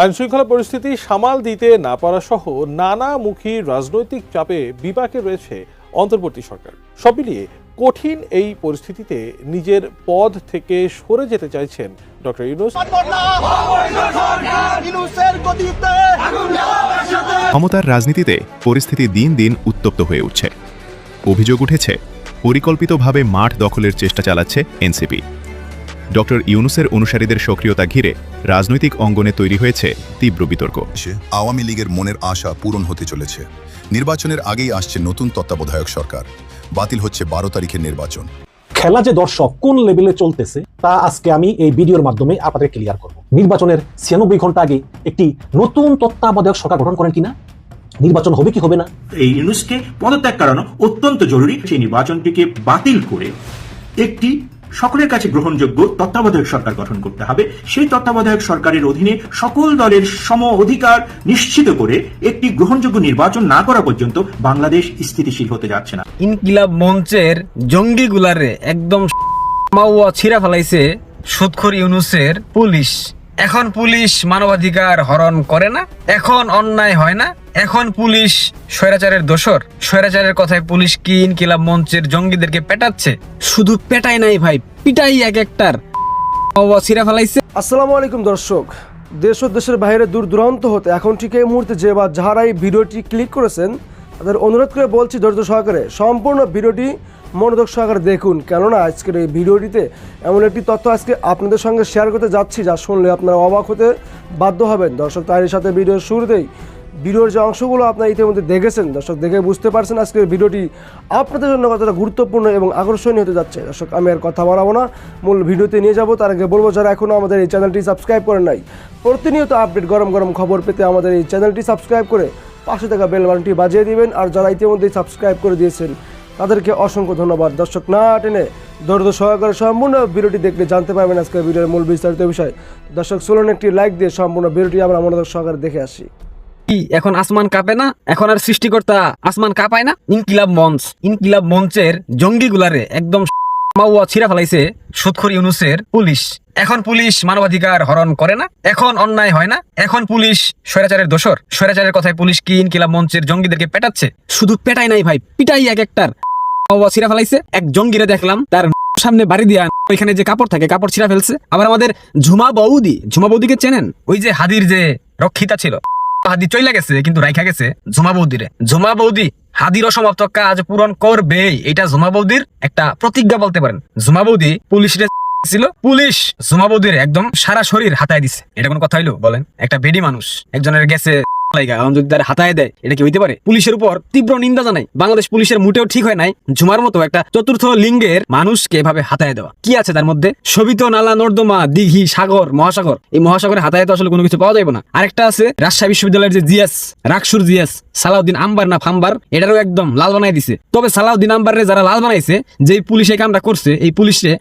আইনশৃঙ্খলা পরিস্থিতি সামাল দিতে না পারা সহ নানামুখী রাজনৈতিক চাপে বিপাকে রয়েছে অন্তর্বর্তী সরকার। সব মিলিয়ে কঠিন এই পরিস্থিতিতে নিজের পদ থেকে সরে যেতে চাইছেন ডক্টর ইউনুস। ক্ষমতার রাজনীতিতে পরিস্থিতি দিন দিন উত্তপ্ত হয়ে উঠছে। অভিযোগ উঠেছে, পরিকল্পিতভাবে মাঠ দখলের চেষ্টা চালাচ্ছে এনসিপি। ডক্টর ইউনুসের অনুসারীদের সক্রিয়তা ঘিরে রাজনৈতিক অঙ্গনে তৈরি হয়েছে তীব্র বিতর্ক। আওয়ামী লীগের মনের আশা পূরণ হতে চলেছে। নির্বাচনের আগেই আসছে নতুন তত্ত্বাবধায়ক সরকার। বাতিল হচ্ছে বারো তারিখের নির্বাচন। খেলা যে দর্শক কোন লেভেলে চলতেছে তা আজকে আমি এই ভিডিওর মাধ্যমে আপনাদের ক্লিয়ার করব। নির্বাচনের ছিয়ানব্বই ঘণ্টা আগে একটি নতুন তত্ত্বাবধায়ক সরকার গঠন করেন কিনা? নির্বাচন হবে কি হবে না? এই ইউনুসকে পদত্যাগ করানো অত্যন্ত জরুরি। সেই নির্বাচনটিকে বাতিল করে একটি সকলের কাছে গ্রহণযোগ্য তত্ত্বাবধায়ক সরকার গঠন করতে হবে। সেই তত্ত্বাবধায়ক সরকারের অধীনে সকল দলের সম অধিকার নিশ্চিত করে একটি গ্রহণযোগ্য নির্বাচন না করা পর্যন্ত বাংলাদেশ স্থিতিশীল হতে যাচ্ছে না। ইনকিলাব মঞ্চের জঙ্গি গুলারে একদম ছিঁড়া ফেলাইছে সুৎখর ইউনুসের পুলিশ। এখন পুলিশ মানবাধিকার হরণ করে না, এখন অন্যায় হয় না, এখন পুলিশ স্বৈরাচারের দোষর। স্বৈরাচারের কথায় পুলিশ কি ইনকিলাব মঞ্চের জঙ্গিদেরকে পেটাচ্ছে? শুধু পেটাই নাই ভাই, পিটাই এক একটার। ছিঁড়া ফেলাইছে। আসসালামু আলাইকুম দর্শক। দেশ ও দেশের বাইরে দূর দূরান্ত হতে এখন ঠিক এই মুহূর্তে যে বা যারা এই ভিডিওটি ক্লিক করেছেন, তাদের অনুরোধ করে বলছি ধৈর্য সহকারে, সম্পূর্ণ ভিডিওটি মনোযোগ সহকারে দেখুন। কেননা আজকের এই ভিডিওটিতে এমন একটি তথ্য আজকে আপনাদের সঙ্গে শেয়ার করতে যাচ্ছি, যা শুনলে আপনারা অবাক হতে বাধ্য হবেন। দর্শক, তারই সাথে ভিডিওর শুরুতেই ভিডিওর যে অংশগুলো আপনারা ইতিমধ্যে দেখেছেন, দর্শক দেখে বুঝতে পারছেন আজকের ভিডিওটি আপনাদের জন্য কতটা গুরুত্বপূর্ণ এবং আকর্ষণীয় হতে যাচ্ছে। দর্শক, আমি আর কথা বাড়াবো না, মূল ভিডিওতে নিয়ে যাব। তার আগে বলব, যারা এখনও আমাদের এই চ্যানেলটি সাবস্ক্রাইব করেন নাই, প্রতিনিয়ত আপডেট গরম গরম খবর পেতে আমাদের এই চ্যানেলটি সাবস্ক্রাইব করে পাশে থাকা বেল বাটনটি বাজিয়ে দিবেন। আর যারা ইতিমধ্যেই সাবস্ক্রাইব করে দিয়েছেন তাদেরকে অসংখ্য ধন্যবাদ। দর্শক, না টেনে দর্দ সহকারে সম্পূর্ণ ভিডিওটি দেখলে জানতে পারবেন আজকের ভিডিওর মূল বিস্তারিত বিষয়। দর্শক, চলুন একটি লাইক দিয়ে সম্পূর্ণ ভিডিওটি আমরা মনোযোগ সহকারে দেখে আসি। কি, এখন আসমান কাঁপে না? এখন আর সৃষ্টিকর্তা আসমান কাঁপায় না? ইনকিলাব মঞ্চ, ইনকিলাব মঞ্চের জঙ্গি গুলারে একদম মাওয়া ছিঁড়া ফেলাইছে সুদখোর ইউনুসের পুলিশ। এখন পুলিশ মানবাধিকার হরণ করে না, এখন অন্যায় হয় না, এখন পুলিশ স্বৈরাচারের দোষর। স্বৈরাচারের কথায় পুলিশ কি ইনকিলাব মঞ্চের জঙ্গিদেরকে পেটাচ্ছে? শুধু পেটাই নাই ভাই, পিটাই এক একটার। মাওয়া ছিঁড়া ফেলাইছে, এক জঙ্গিরে দেখলাম, তার সামনে বাড়ি দিয়া ওইখানে যে কাপড় থাকে, কাপড় ছিঁড়া ফেলছে। আবার আমাদের ঝুমা বৌদি, ঝুমা বৌদিকে চেনেন? ওই যে হাদির যে রক্ষিতা ছিল। হাদি চইলা গেছে, কিন্তু রাইখা গেছে ঝুমা বৌদিরে। ঝুমা বৌদি হাদির অসমাপ্ত কাজ পূরণ করবেই। এটা ঝুমা বৌদির একটা প্রতিজ্ঞা বলতে পারেন। ঝুমা বৌদি পুলিশের ছিল, পুলিশ ঝুমা বৌদির একদম সারা শরীর হাতায় দিছে। এটা কোন কথা হইল? বলেন। একটা বেডি মানুষ, একজনের গেছে এটারও একদম লাল বানাই দিছে। তবে সালাউদ্দিন যারা লাল বানাইছে যে পুলিশ এই কামটা করছে, এই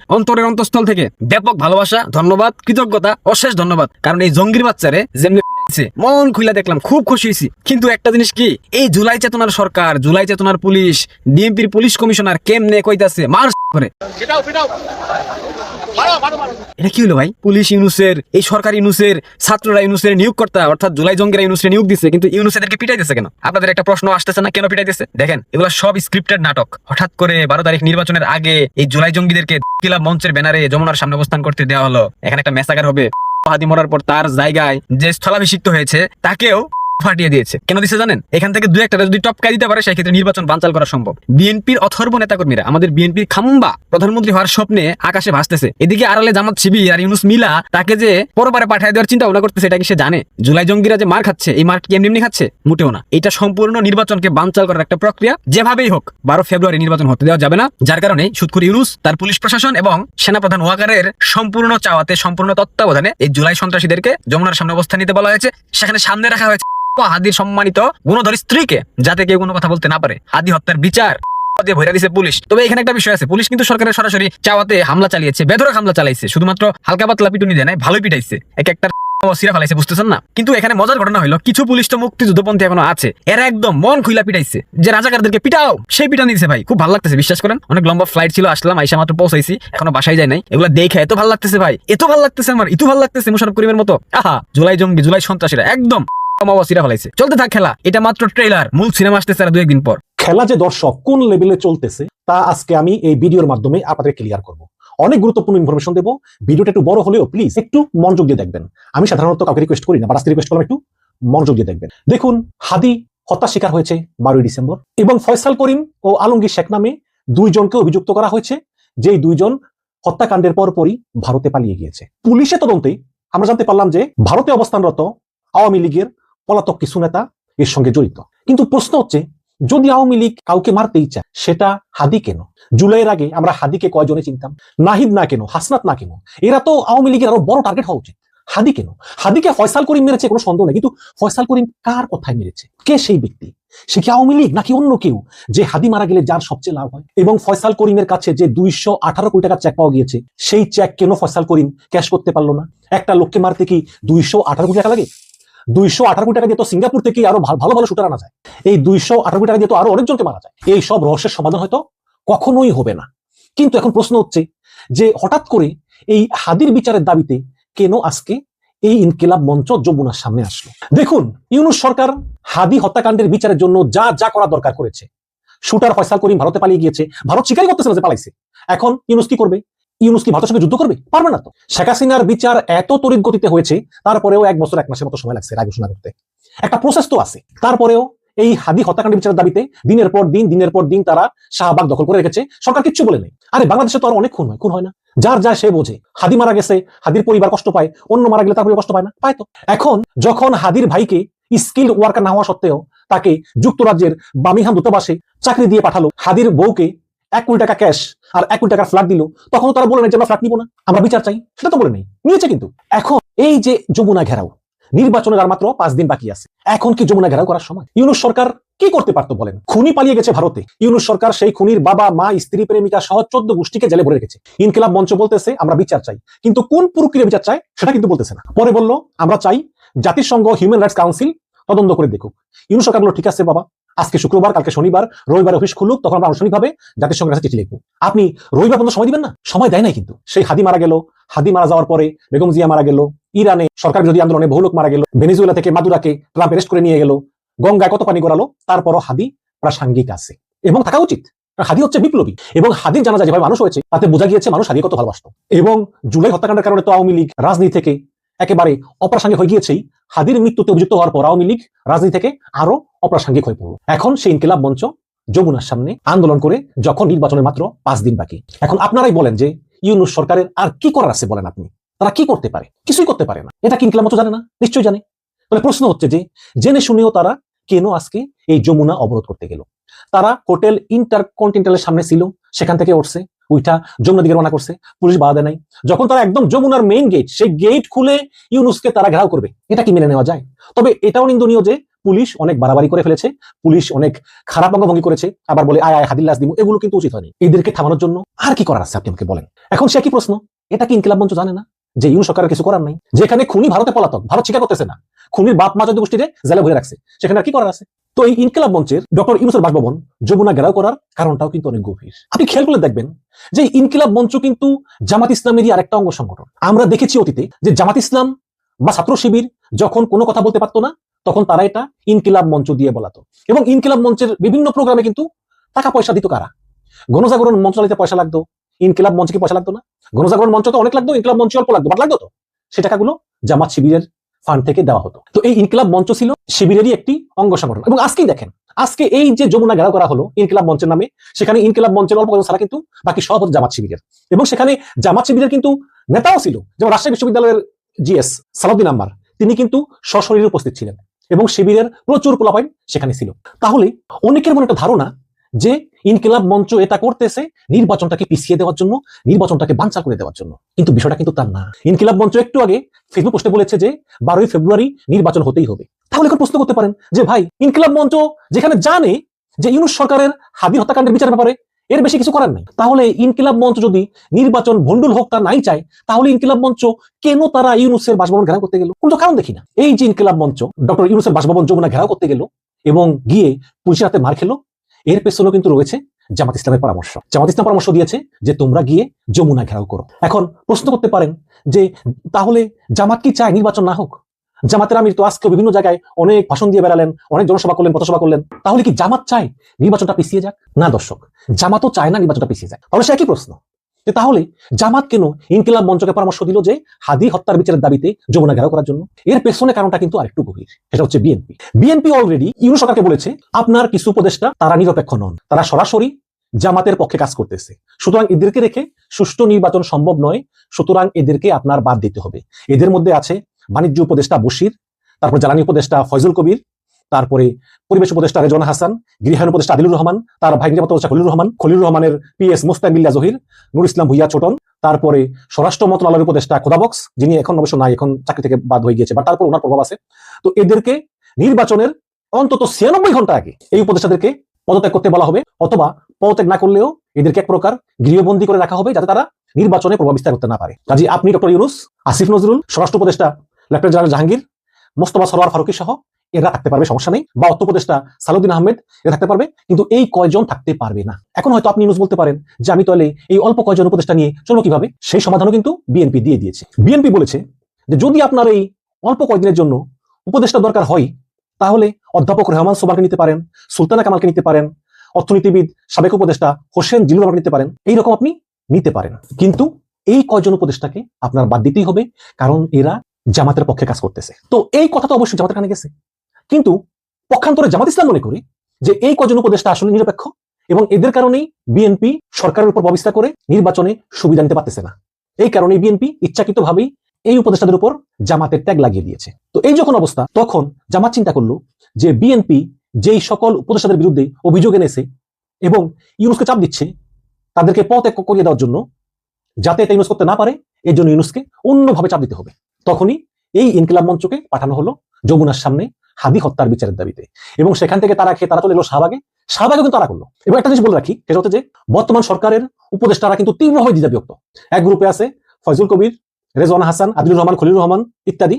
অন্তরের থেকে ব্যাপক ভালোবাসা, ধন্যবাদ, কৃতজ্ঞতা, অশেষ ধন্যবাদ। কারণ এই জঙ্গির বাচ্চারে যেমনি মন খুইলা দেখলাম খুব খুশি হয়েছি। কিন্তু একটা জিনিস কি এই জুলাই চেতনার সরকার জুলাই চেতনার পুলিশ ডিএমপির পুলিশ কমিশনার কেমনে কইতাছে মার করে। এটা কি হলো ভাই? পুলিশ ইউনুসের এই সরকার ইউনুসের ছাত্ররা ইউনুসের অর্থাৎ জুলাই জঙ্গিরা ইউনুসের নিয়োগ দিছে কিন্তু ইউনুস এদেরকে পিটাইতেছে কেন? আপনাদের একটা প্রশ্ন আসতেছে না কেন পিটাইতেছে? দেখেন এগুলো সব স্ক্রিপ্টেড নাটক। হঠাৎ করে বারো তারিখ নির্বাচনের আগে এই জুলাই জঙ্গিদেরকে কিলা মঞ্চের ব্যানারে যমুনার সামনে অবস্থান করতে দেওয়া হলো। এখানে একটা মেসাগার হবে। হাদি মরার পর তার জায়গায় যে স্থলাভিষিক্ত হয়েছে তাকেও ফাটিয়ে দিয়েছে। কেন দিছে জানেন? এখান থেকে দু একটা যদি টপকাই দিতে পারে সেই ক্ষেত্রে নির্বাচন বানচাল করা সম্ভব। বিএনপির অথর্ব নেতাকর্মীরা, আমাদের বিএনপির খাম্বা প্রধানমন্ত্রী হওয়ার স্বপ্নে আকাশে ভাসতেছে। এদিকে আড়ালে জামাত শিবির আর ইউনুস মিলা তাকে যে পরবারে পাঠিয়ে দেওয়ার চিন্তা ভাবনা করতেছে, এটা কি সে জানে? জুলাই জঙ্গিরা যে মার খাচ্ছে, এই মার কি এমনি এমনি খাচ্ছে? মোটেও না। এটা সম্পূর্ণ নির্বাচনকে বানচাল করার একটা প্রক্রিয়া, যেভাবেই হোক, বারো ফেব্রুয়ারি নির্বাচন হতে দেওয়া যাবে না। যার কারণে সুৎখুর ইউনুস, তার পুলিশ প্রশাসন এবং সেনাপ্রধান ওয়াকারের সম্পূর্ণ চাওয়াতে, সম্পূর্ণ তত্ত্বাবধানে এই জুলাই সন্ত্রাসীদেরকে যমুনার সামনে অবস্থান নিতে বলা হয়েছে। সেখানে সামনে রাখা হয়েছে হাদির সম্মানিত গুণধর স্ত্রীকে, যাতে কেউ কোনো কথা বলতে না পারে। হাদি হত্যার বিচার মন খুইলা যে সেই ভাই। খুব ভালো লাগতেছে, বিশ্বাস করেন? অনেক লম্বা ফ্লাইট ছিল, আসলাম, আইসা মাত্র পৌঁছাইছি, এখনও বাসায় যায় নাই। এগুলো দেখে এত ভালো লাগতেছে ভাই, এত ভালো লাগতেছে আমার, ইতু ভালো লাগতেছে মুশারফ করিমের মতো। আহা, জুলাই জঙ্গি, জুলাই সন্ত্রাসীরা, একদম। সিরা ফেলাইছে। চলতে থাক খেলা, এটা মাত্র ট্রেলার মূল সিনেমা আসতেছে আর দু একদিন পর। খেলা যে দর্শক কোন লেভেলে চলতেছে, তা আজকে আমি এই ভিডিওর মাধ্যমে আপনাদের ক্লিয়ার করব। অনেক গুরুত্বপূর্ণ ইনফরমেশন দেবো, ভিডিওটা একটু বড় হলেও প্লিজ একটু মনোযোগ দিয়ে দেখবেন। আমি সাধারণত কাউকে রিকোয়েস্ট করি না বা আজকে রিকোয়েস্ট করলাম একটু মনোযোগ দিয়ে দেখবেন। দেখুন, হাদি হত্যা শিকার হয়েছে বারোই ডিসেম্বর, এবং ফয়সাল করিম ও আলমগীর শেখ নামে দুইজনকে অভিযুক্ত করা হয়েছে, যেই দুইজন হত্যাকাণ্ডের পরপরই ভারতে পালিয়ে গিয়েছে। পুলিশের তদন্তে আমরা জানতে পারলাম যে ভারতে অবস্থানরত আওয়ামী লীগের পলাতক কিছু নেতা এর সঙ্গে জড়িত। কিন্তু প্রশ্ন হচ্ছে, যদি আওয়ামী লীগ কাউকে মারতেই চায় সেটা হাদি কেন? জুলাইয়ের আগে আমরা হাদিকে কয়জনে চিনতাম? নাহিদ না কেন? হাসনাত না কেন? এরা তো আওয়ামী লীগের আরও বড় টার্গেট হওয়া উচিত। হাদি কেন? হাদিকে ফয়সাল করিম মেরেছে, কোনো সন্দেহ নেই। কিন্তু ফয়সাল করিম কার কথায় মেরেছে? কে সেই ব্যক্তি? সে কি আওয়ামী লীগ, নাকি অন্য কেউ যে হাদি মারা গেলে যার সবচেয়ে লাভ হয়? এবং ফয়সাল করিমের কাছে যে দুইশো আঠারো কোটি টাকার চেক পাওয়া গিয়েছে, সেই চেক কেন ফয়সাল করিম ক্যাশ করতে পারল না? একটা লোককে মারতে কি দুইশো আঠারো কোটি টাকা লাগে? দুইশো আঠারো কোটি টাকা দিয়ে তো সিঙ্গাপুর থেকে আরও ভালো ভালো শুটার আনা যায়। এই দুইশো আঠারো কোটি টাকা দিয়ে তো আরও অনেকজনকে মারা যায়। এই সব রহস্যের সমাধান হয়তো কখনোই হবে না। কিন্তু এখন প্রশ্ন হচ্ছে যে হঠাৎ করে এই হাদির বিচারের দাবিতে কেন আজকে এই ইনকিলাব মঞ্চ যমুনার সামনে আসলো? দেখুন, ইউনুস সরকার হাদি হত্যাকাণ্ডের বিচারের জন্য যা যা করা দরকার করেছে। শুটার ফয়সাল করিম ভারতে পালিয়ে গিয়েছে। ভারত স্বীকারই করতেছে না যে পালাইছে। এখন ইউনুস কি করবে? ইউনুস কি ভারতের সঙ্গে যুদ্ধ করবে? পারবে না তো। শেখ হাসিনার বিচার এত তড়িৎ গতিতে হয়েছে, তারপরেও এক বছর, এক মাসের মতো সময় লাগছে রায় ঘোষণা করতে। একটা প্রসেস তো আছে। তারপরেও এই হাদি হত্যাকাণ্ড বিচারের দাবিতে দিনের পর দিন, দিনের পর দিন তারা শাহবাগ দখল করে রেখেছে। সরকার কিচ্ছু বলে নেই। আরে বাংলাদেশে তো আর অনেক খুন হয়। খুন হয় না। যার যা সে বোঝে। হাদি মারা গেছে, হাদির পরিবার কষ্ট পায়, অন্য মারা গেলে তার পরিবার কষ্ট পায় না। পায় তো। এখন যখন হাদির ভাইকে স্কিল ওয়ার্কার না হওয়া সত্ত্বেও তাকে যুক্তরাজ্যের বামিহাম দূতাবাসে চাকরি দিয়ে পাঠালো, হাদির বউকে এক কোটি টাকা ক্যাশ আর এক কোটি টাকার ফ্ল্যাট দিল তখন তারা বলে নাই যে আমরা ফ্ল্যাট নিবো না, আমরা বিচার চাই, সেটা তো বলে নেই, নিয়েছে কিন্তু। এখন এই যে যমুনা ঘেরাও, নির্বাচনের আর মাত্র পাঁচ দিন বাকি আছে, এখন কি যমুনা ঘেরাও করার সময়? ইউনুস সরকার কি করতে পারতো বলেন? খুনি পালিয়ে গেছে ভারতে, ইউনুস সরকার সেই খুনির বাবা, মা, স্ত্রী, প্রেমিকা সহ চোদ্দ গোষ্ঠীকে জেলে ভরে রেখেছে। ইনকিলাব মঞ্চ বলতেছে, আমরা বিচার চাই, কিন্তু কোন প্রক্রিয়া বিচার চাই সেটা কিন্তু বলতেছে না। পরে বলল, আমরা চাই জাতিসংঘ হিউম্যান রাইটস কাউন্সিল তদন্ত করে দেখুক। ইউনুস সরকার বলল, ঠিক আছে বাবা আজকে শুক্রবার, কালকে শনিবার, রবিবার অফিস খুলুক, তখন আমরা আনুষ্ঠানিকভাবে জাতিসংঘের কাছে চিঠি লিখব। আপনি রবিবার পর্যন্ত সময় দিবেন না? সময় দেয় নাই কিন্তু। সেই হাদি মারা গেল, হাদি মারা যাওয়ার পরে বেগম জিয়া মারা গেল, ইরানে সরকার বিরোধী আন্দোলনে বহু লোক মারা গেল, ভেনিজুয়েলা থেকে মাদুরাকে ট্রাম্প অ্যারেস্ট করে নিয়ে গেল, গঙ্গায় কত পানি গড়ালো, তারপরও হাদি প্রাসঙ্গিক আছে। এবং থাকা উচিত। হাদি হচ্ছে বিপ্লবী। এবং হাদির জানা যায় যেভাবে মানুষ হয়েছে, তাতে বোঝা গিয়েছে মানুষ হাদি কত ভালোবাসত। এবং জুলাই হত্যাকাণ্ডের কারণে তো আওয়ামী লীগ রাজনীতি থেকে একেবারে অপ্রাসঙ্গিক হয়ে গিয়েছেই হাদির মৃত্যুতে অভিযুক্ত হওয়ার পর আওয়ামী লীগ রাজনীতি থেকে আরও অপ্রাসঙ্গিক হয়ে পড়ল। এখন সেই ইনকিলাব মঞ্চ যমুনার সামনে আন্দোলন করে যখন নির্বাচনের মাত্র পাঁচ দিন বাকি। এখন আপনারাই বলেন যে ইউনুস সরকারের আর কি করার আছে বলেন আপনি? তারা কি করতে পারে? কিছুই করতে পারে না। এটা কি ইনকিলাব মঞ্চ জানে না? নিশ্চয়ই জানে। তাহলে প্রশ্ন হচ্ছে যে, জেনে শুনেও তারা কেন আজকে এই যমুনা অবরোধ করতে গেল? তারা হোটেল ইন্টারকন্টিনেন্টালের সামনে ছিল, সেখান থেকে উঠছে। উইটা যমুনা দিকে রওনা করছে, পুলিশ বাধা দেয় নাই। যখন তারা একদম যমুনার মেইন গেট সেই গেট খুলে ইউনুসকে তারা ঘেরাও করবে, এটা কি মেনে নেওয়া যায়? তবে এটাও নিন্দনীয় যে পুলিশ অনেক বাড়াবাড়ি করে ফেলেছে, পুলিশ অনেক খারাপ অঙ্গভঙ্গি করেছে, আবার বলে, আয় আয় হাদিল্লাস দিব এগুলো কিন্তু উচিত হয়নি। এদেরকে থামানোর জন্য আর কি করার আছে আপনি আমাকে বলেন? এখন সে কি প্রশ্ন, এটা কি ইনকিলাব মঞ্চ জানে না? যে ইউনুস সরকারের কিছু করার নাই। যেখানে খুনি ভারতে পলাতক, ভারত স্বীকার করতেছে না। খুনির বাপ মা যদি গোষ্ঠীতে জেলে ভরে রাখছে, সেখানে আর কি করার আছে? তো এই ইনকিলাব মঞ্চের ডক্টর ইউনুসের বাসভবন যমুনা ঘেরাও করার কারণটাও কিন্তু অনেক গভীর। আপনি খেয়াল করলে দেখবেন যে ইনকিলাব মঞ্চ কিন্তু জামাত ইসলামেরই আরেকটা অঙ্গ সংগঠন। আমরা দেখেছি অতীতে যে জামাত ইসলাম বা ছাত্র শিবির যখন কোনো কথা বলতে পারতো না, তখন তারা এটা ইনকিলাব মঞ্চ দিয়ে বলাতো। এবং ইনকিলাব মঞ্চের বিভিন্ন প্রোগ্রামে কিন্তু টাকা পয়সা দিত কারা? গণজাগরণ চালাতে পয়সা লাগতো, ইনকিলাব মঞ্চে পয়সা লাগতো না? গণজাগরণ মঞ্চ তো অনেক লাগতো, ইনকিলাব মঞ্চ অল্প লাগতো, বাট লাগতো তো। সে টাকাগুলো জামাত শিবিরের ফান্ড থেকে দেওয়া হতো। তো এই ইনকিলাব মঞ্চ ছিল শিবিরেরই একটি অঙ্গ সংগঠন এবং আজকেই দেখেন, আজকে এই যে যমুনা ঘেরাও করা হলো ইনকিলাব মঞ্চের নামে, সেখানে ইনকিলাব মঞ্চের অল্প ছাড়া কিন্তু বাকি সব হচ্ছে জামাত শিবিরের। এবং সেখানে জামাত শিবিরের কিন্তু নেতাও ছিল, যেমন রাজশাহী বিশ্ববিদ্যালয়ের জিএস সালাউদ্দিন আম্মার, তিনি কিন্তু সশরীরে উপস্থিত ছিলেন। এবং শিবিরের প্রচুর পোলাপাইন সেখানে ছিল। তাহলে অনেকের মনে একটা ধারণা যে ইনকিলাব মঞ্চ এটা করতেছে নির্বাচনটাকে পিছিয়ে দেওয়ার জন্য, নির্বাচনটাকে বাঞ্চাল করে দেওয়ার জন্য। কিন্তু বিষয়টা কিন্তু তার না। ইনকিলাব মঞ্চ একটু আগে ফেসবুক পোস্টে বলেছে যে, বারোই ফেব্রুয়ারি নির্বাচন হতেই হবে। তাহলে এখন প্রশ্ন করতে পারেন যে, ভাই, ইনকিলাব মঞ্চ যেখানে জানে যে ইউনুস সরকারের হাবির হত্যাকাণ্ডের বিচার ব্যাপারে এর বেশি কিছু করার নেই, তাহলে ইনকিলাব মঞ্চ যদি নির্বাচন ভণ্ডুল হোক তা নাই চায়, তাহলে ইনকিলাব মঞ্চ কেন তারা ইউনুসের বাসভবন ঘেরাও করতে গেল? কোনো কারণ দেখি না। এই যে ইনকিলাব মঞ্চ, ডক্টর ইউনুসের বাসভবন যমুনা ঘেরাও করতে গেল এবং গিয়ে পুলিশের হাতে মার খেলো এর পেছনেও কিন্তু রয়েছে জামাত ইসলামের পরামর্শ। জামাত ইসলাম পরামর্শ দিয়েছে যে তোমরা গিয়ে যমুনা ঘেরাও করো। এখন প্রশ্ন করতে পারেন যে তাহলে জামাত কি চায় নির্বাচন না হোক? জামাতের আমির তো আজকে বিভিন্ন জায়গায় অনেক ভাষণ দিয়ে বেড়ালেন, অনেক জনসভা করলেন, পথসভা করলেন। তাহলে কি জামাত চায় নির্বাচনটা পিছিয়ে যাক? না দর্শক, জামাতও চায় না নির্বাচনটা পিছিয়ে যাক। তাহলে সে একই প্রশ্ন। তাহলে জামাত কেন ইনকিলাব মঞ্চকে পরামর্শ দিল যে হাদি হত্যার বিচারের দাবিতে যমুনা ঘেরাও করার জন্য? এর পেছনে কারণটা কিন্তু আরেকটু গভীর। সেটা হচ্ছে বিএনপি। বিএনপি অলরেডি ইউনু সরকারকে বলেছে, আপনার কিছু উপদেষ্টা, তারা নিরপেক্ষ নন। তারা সরাসরি জামাতের পক্ষে কাজ করতেছে। সুতরাং এদেরকে রেখে সুষ্ঠু নির্বাচন সম্ভব নয়। সুতরাং এদেরকে আপনার বাদ দিতে হবে। এদের মধ্যে আছে বাণিজ্য উপদেষ্টা বশির, তারপর জ্বালানি উপদেষ্টা ফয়জুল কবির তারপরে পরিবেশ উপদেষ্টা রেজওয়ানা হাসান গৃহায়ণ উপদেষ্টা আদিলুর রহমান, তার ভাই নিরাপত্তা উপদেষ্টা খলিলুর রহমান, খলিলুর রহমানের পিএস মোস্তাকিল্লা জহির, নুর ইসলাম ভুইয়া ছোটন, তারপরে স্বরাষ্ট্র মন্ত্রণালয়ের উপদেষ্টা খোদাবক্স যিনি এখন অবশ্য নাই, এখন চাকরি থেকে বাদ হয়ে গিয়েছে, বা তারপর ওনার প্রভাব আছে। তো এদেরকে নির্বাচনের অন্তত ছিয়ানব্বই ঘণ্টা আগে এই উপদেষ্টাদেরকে পদত্যাগ করতে বলা হবে, অথবা পদত্যাগ না করলেও এদেরকে এক প্রকার গৃহবন্দী করে রাখা হবে, যাতে তারা নির্বাচনে প্রভাব বিস্তার করতে না পারে। কাজে আপনি ডক্টর ইউনুস, আসিফ নজরুল, স্বরাষ্ট্র উপদেষ্টা লেফটেন্যান্ট জেনারেল জাহাঙ্গীর, মোস্তফা সরোয়ার ফারুকি সহ এরা থাকতে পারবে, সমস্যা নেই। বা অর্থ উপদেষ্টা সালুদ্দিন আহমেদ, এরা থাকতে পারবে, কিন্তু এই কয়জন থাকতে পারবে না। এখন হয়তো আপনি ইউনুস বলতে পারেন যে, আমি তাহলে এই অল্প কয়জন উপদেষ্টা নিয়ে চলবো কীভাবে? সেই সমাধানও কিন্তু বিএনপি দিয়ে দিয়েছে। বিএনপি বলেছে যে, যদি আপনার এই অল্প কয়েকদিনের জন্য উপদেষ্টা দরকার হয়, তাহলে অধ্যাপক রহমান সোবারকে নিতে পারেন, সুলতানা কামালকে নিতে পারেন, অর্থনীতিবিদ সাবেক উপদেষ্টা হোসেন জিলুর রহমানকে নিতে পারেন, এইরকম আপনি নিতে পারেন। কিন্তু এই কয়জন উপদেষ্টাকে আপনার বাদ দিতেই হবে, কারণ এরা জামাতের পক্ষে কাজ করতেছে। তো এই কথা তো অবশ্যই জামাতের কানে গেছে। কিন্তু পক্ষান্তরে জামাত ইসলাম মনে করে যে এই কজন উপদেষ্টা আসলে নিরপেক্ষ এবং এদের কারণেই বিএনপি সরকারের উপর ব্যবস্থা করে নির্বাচনে সুবিধা নিতে পারতেছে না। এই কারণে বিএনপি ইচ্ছাকৃতভাবেই এই উপদেষ্টাদের উপর জামাতের ট্যাগ লাগিয়ে দিয়েছে। তো এই যখন অবস্থা, তখন জামাত চিন্তা করল যে বিএনপি যেই সকল উপদেষ্টাদের বিরুদ্ধে অভিযোগ এনেছে এবং ইউনুসকে চাপ দিচ্ছে, তাদেরকে পথ এক করিয়ে দেওয়ার জন্য, যাতে এটা ইউনুস করতে না পারে এর জন্য ইউনুসকে অন্যভাবে চাপ দিতে হবে। তখনই এই ইনকিলাব মঞ্চকে পাঠানো হলো যমুনার সামনে হাদি হত্যার বিচারের দাবিতে। এবং সেখান থেকে তারা খেয়ে তারা চলে এলো শাহবাগে। শাহবাগে কিন্তু তারা করল। এবং একটা জিনিস বলে রাখি, সেটা হচ্ছে যে বর্তমান সরকারের উপদেষ্টারা কিন্তু তীব্রভাবে দ্বিধা বিভক্ত এক গ্রুপে আছে ফয়জুল কবির, রেজওয়ানা হাসান, আদিলুর রহমান, খলিলুর রহমান ইত্যাদি।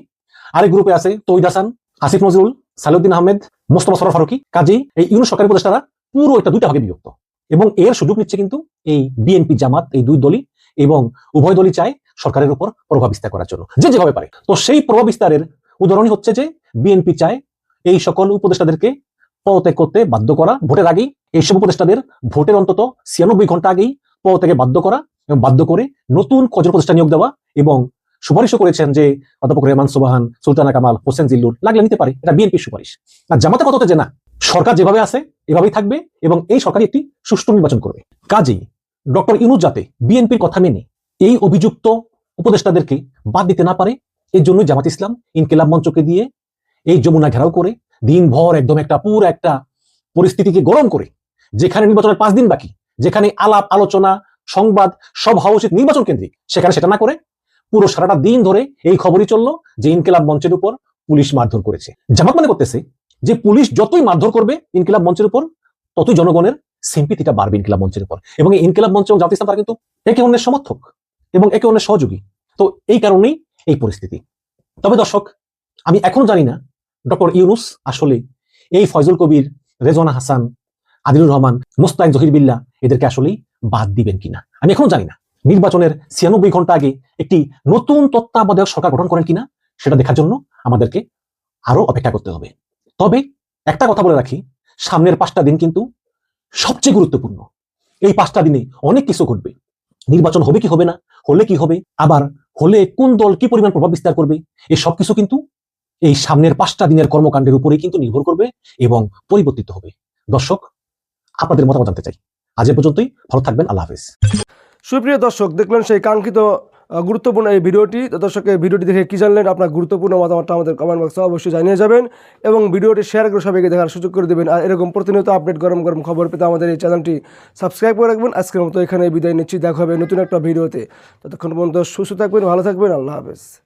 আরেক গ্রুপে আছে তৈদ হাসান, আসিফ নজরুল সালুদ্দিন আহমেদ, মোস্তফা সরফ ফারুকি। কাজী এই ইউনুস সরকারি উপদেষ্টারা পুরো এটা দুইটা ভাগে বিভক্ত। এবং এর সুযোগ নিচ্ছে কিন্তু এই বিএনপি জামাত, এই দুই দলই এবং উভয় দলই চায় সরকারের উপর প্রভাব বিস্তার করার জন্য, যে যেভাবে পারে। তো সেই প্রভাব বিস্তারের উদাহরণই হচ্ছে যে বিএনপি চায় এই সকল উপদেষ্টাদেরকে পদত্যাগ করতে বাধ্য করা ভোটের আগেই। এইসব উপদেষ্টাদের ভোটের অন্তত ছিয়ানব্বই ঘণ্টা আগেই পদত্যাগে বাধ্য করা এবং বাধ্য করে নতুন কজন প্রতিষ্ঠা নিয়োগ দেওয়া এবং সুপারিশও করেছেন যে অধ্যাপক রেহমান, সোবাহান, সুলতানা কামাল, হোসেন জিল্লুর লাগলে নিতে পারে, এটা বিএনপির সুপারিশ। আর জামাতে কত যে না, সরকার যেভাবে আছে, এভাবেই থাকবে এবং এই সরকারই একটি সুষ্ঠু নির্বাচন করবে। কাজেই ডক্টর ইনুজ যাতে বিএনপির কথা মেনে এই অভিযুক্ত উপদেষ্টাদেরকে বাদ দিতে না পারে এর জন্য জামাত ইসলাম ইনকিলাব মঞ্চকে দিয়ে এই যমুনা ঘেরাও করে দিনভর একদম একটা পুরো একটা পরিস্থিতিকে গরম করে, যেখানে নির্বাচনের পাঁচ দিন বাকি, যেখানে আলাপ, আলোচনা, সংবাদ, সব হওয়া উচিত নির্বাচন কেন্দ্রিক, সেখানে সেটা না করে পুরো সারাটা দিন ধরে এই খবরই চলল যে ইনকিলাব মঞ্চের উপর পুলিশ মারধর করেছে। জামাত মনে করতেছে যে পুলিশ যতই মারধর করবে ইনকিলাব মঞ্চের উপর, ততই জনগণের সিম্পিতিটা বাড়বে ইনকিলাব মঞ্চের উপর। এবং এই ইনকিলাব মঞ্চ এবং জামাত ইসলাম তারা কিন্তু একে অন্যের সমর্থক এবং একে অন্যের সহযোগী। তো এই কারণেই এই পরিস্থিতি। তবে দর্শক, আমি এখনও জানি না ডক্টর ইউনুস আসলে এই ফয়জুল কবির, রেজওয়ানা হাসান, আদিলুর রহমান, মোস্তাক জহির বিল্লা এদেরকে আসলেই বাদ দিবেন কিনা? আমি এখনও জানি না। নির্বাচনের ছিয়ানব্বই ঘণ্টা আগে একটি নতুন তত্ত্বাবধায়ক সরকার গঠন করেন কিনা, সেটা দেখার জন্য আমাদেরকে আরও অপেক্ষা করতে হবে। তবে একটা কথা বলে রাখি, সামনের পাঁচটা দিন কিন্তু সবচেয়ে গুরুত্বপূর্ণ। এই পাঁচটা দিনে অনেক কিছু ঘটবে। নির্বাচন হবে কি হবে না, হলে কি হবে, আবার হলে কোন দল কি পরিমাণ প্রভাব বিস্তার করবে? এই সব কিছু কিন্তু এই সামনের পাঁচটা দিনের কর্মকাণ্ডের উপরেই কিন্তু নির্ভর করবে এবং পরিবর্তিত হবে। দর্শক, আপনাদের মতামত জানতে চাই। আজ এ পর্যন্তই। ভালো থাকবেন। আল্লাহ হাফিজ। সুপ্রিয় দর্শক, দেখলেন সেই কাঙ্ক্ষিত গুরুত্বপূর্ণ এই ভিডিওটি। দর্শক ভিডিওটি দেখে কী জানলেন? আপনার গুরুত্বপূর্ণ মতামতটা আমাদের কমেন্ট বক্সে অবশ্যই জানিয়ে যাবেন এবং ভিডিওটি শেয়ার করে সবাইকে দেখার সুযোগ করে দেবেন। আর এরকম প্রতিনিয়ত আপডেট গরম গরম খবর পেতে আমাদের এই চ্যানেলটি সাবস্ক্রাইব করে রাখবেন। আজকের মতো এখানে বিদায় নিচ্ছি। দেখা হবে নতুন একটা ভিডিওতে। ততক্ষণ পর্যন্ত সুস্থ থাকবেন, ভালো থাকবেন। আল্লাহ হাফেজ।